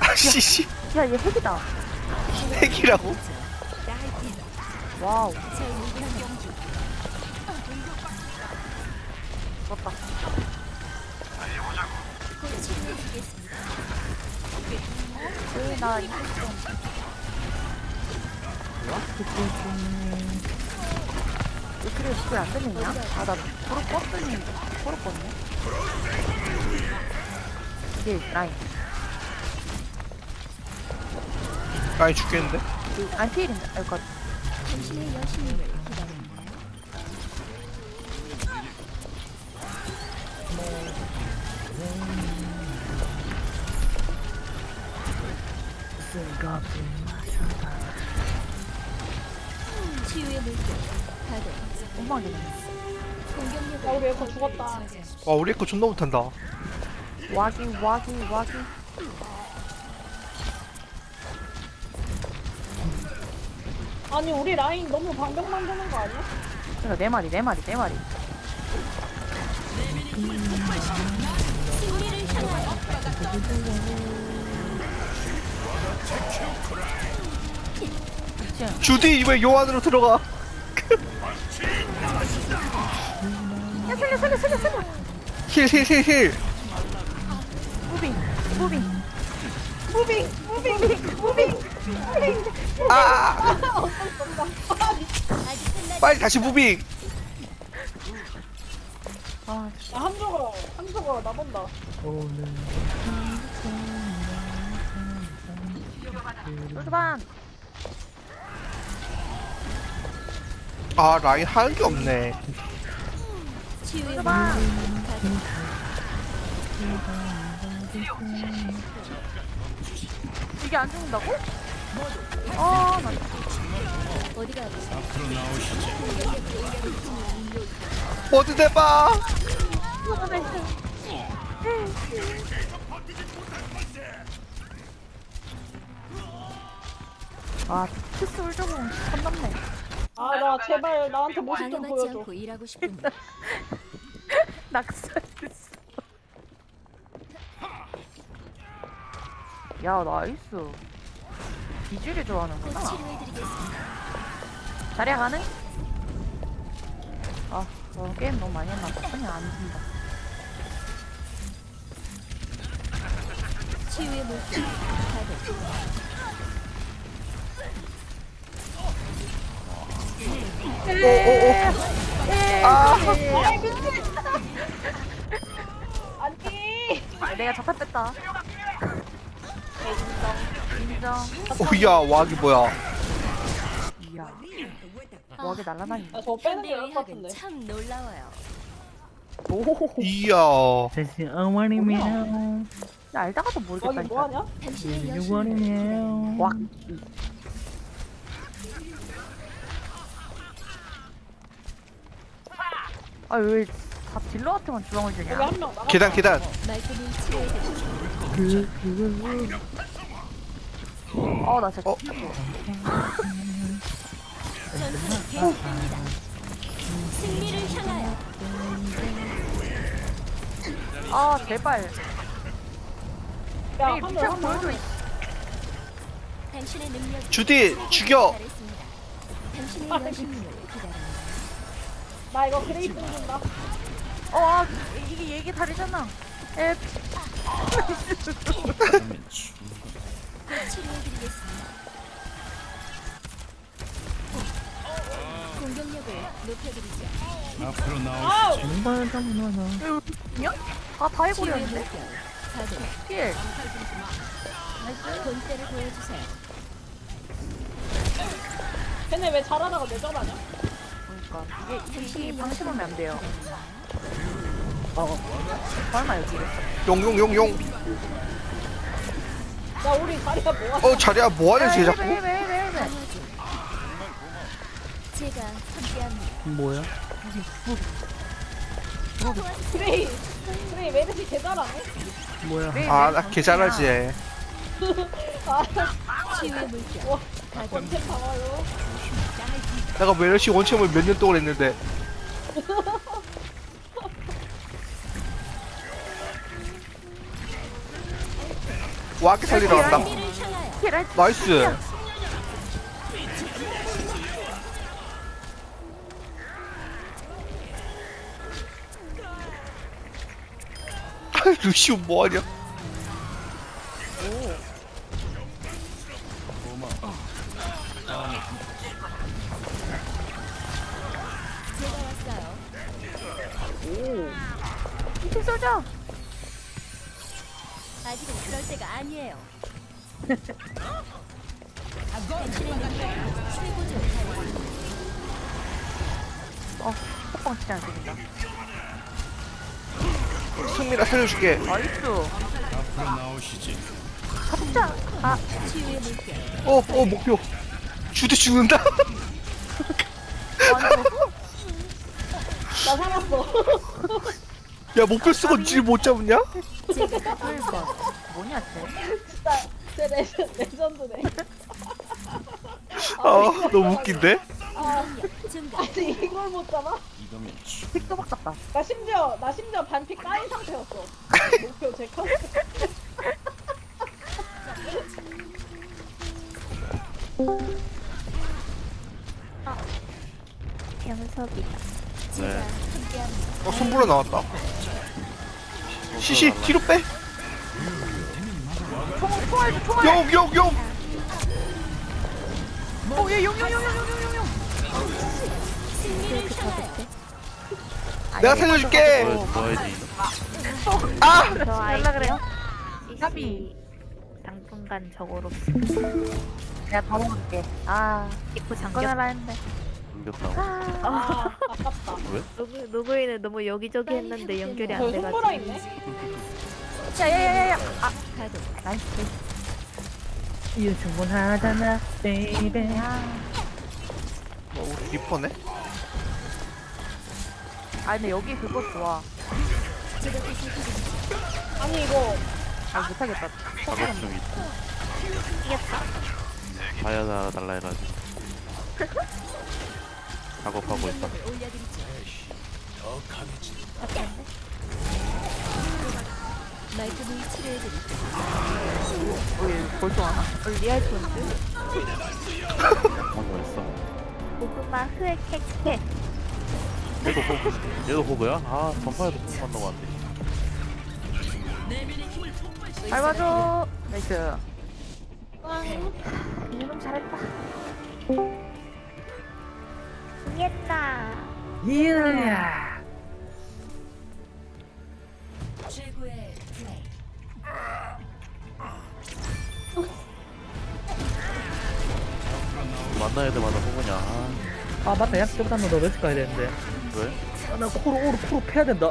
아씨 씨 야, 얘 핵이다. 핵이라고? 와우. 좋다. 에이, 나 이거 좀. 왜 그래, 그게 안 되느냐? 아, 나 도로 껐더니, 도로 껐네. 이게 라인. 아니 죽겠는데? 안 피해린다. 아이고, 당신의 여신을 기다립니다. 치유의 물결. 공격력을 아, 우리 에코 죽었다. 와 우리 애거 존나 못한다 와기, 와기, 와기. 아니 우리 라인 너무 방벽 만드는 거 아니야? 그러니까 내 말이, 내 말이, 내 말이. 주디 왜 요 안으로 들어가 살려, 살려, 살려, 살려. 힐힐힐힐 무빙, 무빙. 무빙 무빙 무빙 아 아직 끝나지 빨리 다시 무빙 아, 야 한쪽으로 한쪽으로 나본다. 쫄주반. 아 라인 하는 게 없네 치유의. 가동 이게 안 죽는다고? 아, 어디가 아프세요? 모두 대봐 아, 울저공 선 넘네. 아 나 제발 나한테 모습 좀 방해받지 보여줘. 않고 일하고 싶군요. 낙살됐어. 야, 나이스. 비주류 좋아하는구나. 자리야 가는? 아, 저 게임 너무 많이 했나 봐. 그냥 안 된다. 치유의 물결 가동 아니 아, 내가 자탄 뺐다. 인정. 오야 와기 뭐야 이야. 뭐하게 날라다니. 야, 저거 빼는 게 현대 나을 것 의학은 같은데. 참 놀라워요. 오. 이야 사실 어머님이요. 야, 알다가도 여기 모르겠다니까. 뭐하냐? 당신의 여신을 유월이네요. 와. 아, 왜 다 딜러한테만 주방을 주냐? 한명 나가. 계단 계단. 어, 나 진짜. 어? 전투는 계속됩니다. 승리를 향하여 아, 제발. 야 이한 미쳐 명한 명. 보여줘. 이 당신의 능력 주디 죽여 잘했습니다. 당신의 여신을 기다립니다. 나 이거 그레이스 준다. 어, 아, 이- 이게 얘기 다르잖아. 에, 치료해드리겠습니다. 공격력을 높여드리죠. 아우 정말 너무나 냐? 아, 다 해버렸는데? 물결. 필. 본때를 보여주세요. 쟤네 왜 잘하다가 내전하냐? 그러니까 이게 이 방심하면 안 돼요. 어, 얼마 여기 있어? 용용용용 야 우리 자리가 뭐야? 어 자리야 뭐하냐 쟤 자꾸 왜, 왜? 강화주. 제가 함께합니다. 뭐야? 그레이 메르시 개 잘하네. 뭐야? 왜, 아왜나개 잘하지 아 치유의 물결. 본체 당화요. 내가 멜시 원챔을 몇 년 동안 했는데 와게 살리러 간다. 나이스. 아, 루시오 뭐하냐? 왔어요. 이층 쏘죠 아직은 그럴 때가 아니에요. 어 콧방 진짜 안 생긴다 승민아 살려줄게 나이스 가자 아. 어, 어, 목표. 주대 죽는다? 아니 나 살았어. 야, 목표 쓰고 쥐못 잡냐? 제가 그러니까 뭐냐 쟤 진짜 제 레전, 레전드네. 아, 너무 웃긴데? 아. 아니 이걸 못 잡아? 픽도 바꿨다 나 심지어 나 심지어 반피 까인 상태였어. 목표 제 컷. 경섭이다 제가 함께합니다. 어, 손불어 나왔다. 시시, 뒤로 빼. 총 총알 총알 용, 용, 용. 오얘 용 용 용 용 용 용용 승리를 향하여. 내가 살려줄게. 뭐야지? 아! 저 아이라 그래요 이 당분간 적어로 내가 더 먹을게 아 입고 잠겼 꺼내라 했는데 넘겼다고? 아 아깝다. 누구 누구이는 너무 여기저기 했는데 연결이 안 저기 돼가지고 손보라 있네. 야야야야야 아. 나이스 이유 충분하잖아 베이베 어, 우리 리퍼네? 아 근데 여기 그거 좋아. 아니 이거 아 못하겠다 작업 중 있다. 이겼다. 봐야 달라 해가지고. 작업하고 있다. 말끔히 치료해드리죠. 왜 벌써 와나 리얼 톤드 하고 있어. 고구마 캐캐 얘도. 얘도? 아, 전파에도. 밟아줘 나이스 이놈 잘했다 이겼다 이야 최고의 플레이. 만나야 돼, 만나 호구냐. 아, 아 맞다 약 저보다 너 웨스 가야 되는데 왜? 아, 나 코로 오로 코로 패야 된다